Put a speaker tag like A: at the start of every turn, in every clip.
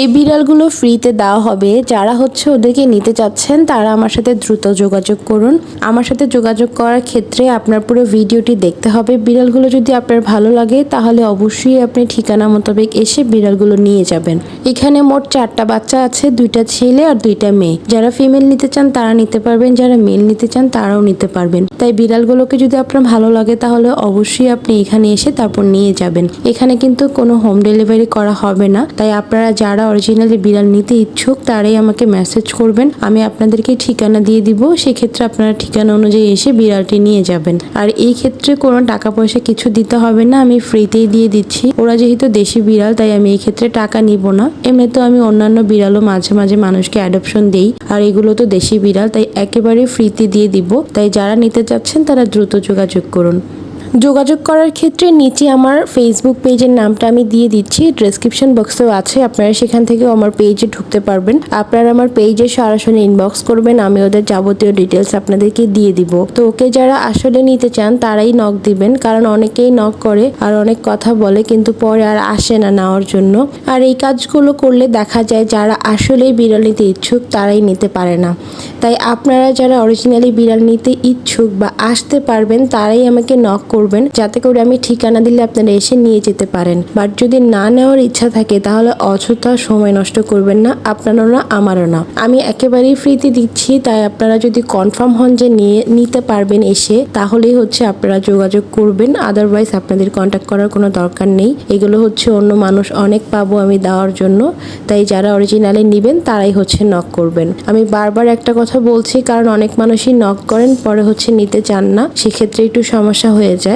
A: এই বিড়ালগুলো ফ্রিতে দেওয়া হবে। যারা হচ্ছে ওদেরকে নিতে চাচ্ছেন, তারা আমার সাথে দ্রুত যোগাযোগ করুন। আমার সাথে যোগাযোগ করার ক্ষেত্রে আপনার পুরো ভিডিওটি দেখতে হবে। বিড়ালগুলো যদি আপনার ভালো লাগে, তাহলে অবশ্যই আপনি ঠিকানা মোতাবেক এসে বিড়ালগুলো নিয়ে যাবেন। এখানে মোট চারটা বাচ্চা আছে, দুইটা ছেলে আর দুইটা মেয়ে। যারা ফিমেল নিতে চান, তারা নিতে পারবেন। যারা মেল নিতে চান, তারাও নিতে পারবেন। তাই বিড়ালগুলোকে যদি আপনার ভালো লাগে, তাহলে অবশ্যই আপনি এখানে এসে তারপর নিয়ে যাবেন। এখানে কিন্তু কোনো হোম ডেলিভারি করা হবে না। তাই আপনারা যারা অরিজিনালি বিড়াল নিতে ইচ্ছুক, তারাই আমাকে মেসেজ করবেন। আমি আপনাদেরকে ঠিকানা দিয়ে দিব। সেক্ষেত্রে আপনারা ঠিকানা অনুযায়ী এসে বিড়ালটি নিয়ে যাবেন। আর এই ক্ষেত্রে কোনো টাকা পয়সা কিছু দিতে হবে না। আমি ফ্রিতেই দিয়ে দিচ্ছি। ওরা যেহেতু দেশি বিড়াল, তাই আমি এই ক্ষেত্রে টাকা নিব না। এমনিতেও আমি অন্যান্য বিড়ালও মাঝে মাঝে মানুষকে অ্যাডপশন দেই। আর এগুলো তো দেশি বিড়াল, তাই একেবারে ফ্রিতে দিয়ে দিব। তাই যারা নিতে চাচ্ছেন, তারা দ্রুত যোগাযোগ করুন। যোগাযোগ করার ক্ষেত্রে নিচে আমার ফেসবুক পেজের নামটা আমি দিয়ে দিচ্ছি। ডেসক্রিপশন বক্সেও আছে। আপনারা সেখান থেকেও আমার পেজে ঢুকতে পারবেন। আপনারা আমার পেজে সরাসরি ইনবক্স করবেন। আমি ওদের যাবতীয় ডিটেলস আপনাদেরকে দিয়ে দিব। তো ওকে যারা আসলে নিতে চান, তারাই নক দিবেন। কারণ অনেকেই নক করে আর অনেক কথা বলে, কিন্তু পরে আর আসে না নেওয়ার জন্য। আর এই কাজগুলো করলে দেখা যায় যারা আসলেই বিড়াল নিতে ইচ্ছুক, তারাই নিতে পারে না। তাই আপনারা যারা অরিজিনালি বিড়াল নিতে ইচ্ছুক বা আসতে পারবেন, তারাই আমাকে নক করবেন যাতে করে আমি ঠিকানা দিলে আপনারা এসে নিয়ে যেতে পারেন। বাট যদি না নেওয়ার ইচ্ছা থাকে, তাহলে অযথা সময় নষ্ট করবেন না, আপনারও না, আমারও না। আমি একেবারেই ফ্রিতে দিচ্ছি, তাই আপনারা যদি কনফার্ম হন যে নিয়ে, নিতে পারবেন এসে, তাহলেই হচ্ছে আপনারা যোগাযোগ করবেন। আদারওয়াইজ আপনাদের কন্ট্যাক্ট করার কোনো দরকার নেই। এগুলো হচ্ছে অন্য মানুষ, অনেক পাবো আমি দেওয়ার জন্য। তাই যারা অরিজিনালি নেবেন, তারাই হচ্ছে নক করবেন। আমি বারবার একটা কথা বলছি, কারণ অনেক মানুষই নক করেন, পরে হচ্ছে নিতে চান না। সেক্ষেত্রে একটু সমস্যা হয়ে যায়।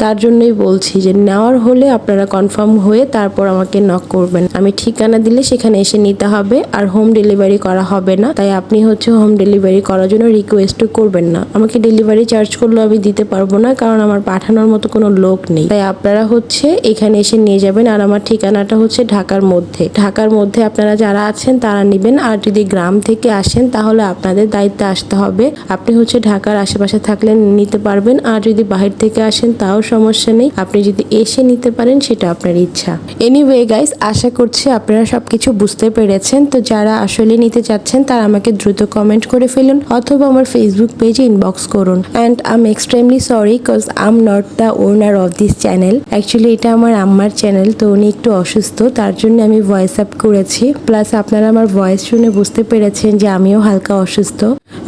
A: তার জন্যই বলছি যে নেওয়ার হলে আপনারা কনফার্ম হয়ে তারপর আমাকে নক করবেন। আমি ঠিকানা দিলে সেখানে এসে নিতে হবে, আর হোম ডেলিভারি করা হবে না। তাই আপনি হচ্ছে হোম ডেলিভারি করার জন্য রিকোয়েস্টও করবেন না। আমাকে ডেলিভারি চার্জ করলেও আমি দিতে পারব না, কারণ আমার পাঠানোর মতো কোনো লোক নেই। তাই আপনারা হচ্ছে এখানে এসে নিয়ে যাবেন, আর আমার ঠিকানাটা হচ্ছে ঢাকার মধ্যে। ঢাকার মধ্যে আপনারা যারা আছেন তারা নেবেন, আর যদি গ্রাম থেকে আসেন তাহলে আপনাদের দায়িত্বে আসতে হবে। আপনি হচ্ছে ঢাকার আশেপাশে থাকলে নিতে পারবেন, আর যদি বাহির থেকে আসেন তাও সমস্যা নেই। আপনি যদি এসে নিতে পারেন, সেটা আপনার ইচ্ছা। এনিওয়ে গাইস আশা করছি আপনারা সবকিছু বুঝতে পেরেছেন। তো যারা আসলে নিতে চাচ্ছেন, তারা আমাকে দ্রুত কমেন্ট করে ফেলুন অথবা আমার ফেসবুক পেজে ইনবক্স করুন। And I am extremely sorry cause I am not the owner of this channel actually এটা আমার আম্মার চ্যানেল তো উনি একটু অসুস্থ, তার জন্য আমি ভয়েস আপ করেছি। প্লাস আপনারা আমার ভয়েস শুনে বুঝতে পেরেছেন যে আমিও হালকা অসুস্থ।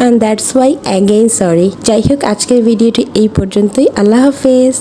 A: And that's why again sorry যাই হোক আজকের ভিডিওটি এই পর্যন্তই। আল্লাহ হাফেজ।